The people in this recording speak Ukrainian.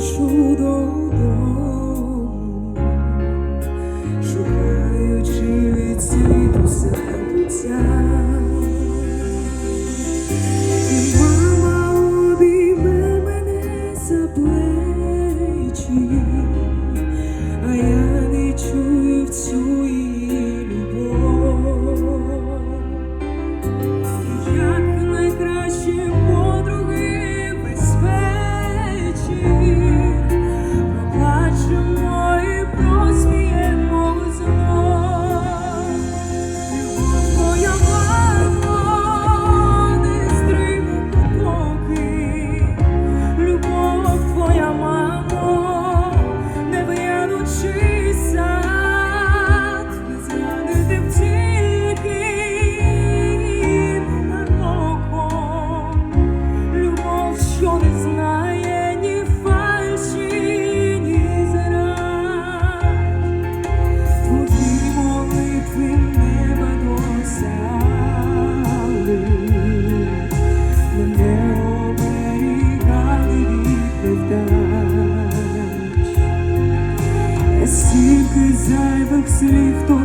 спішу додому, шукаючи від світу забуття. І мама обійме мене за плечі. зайвих слів то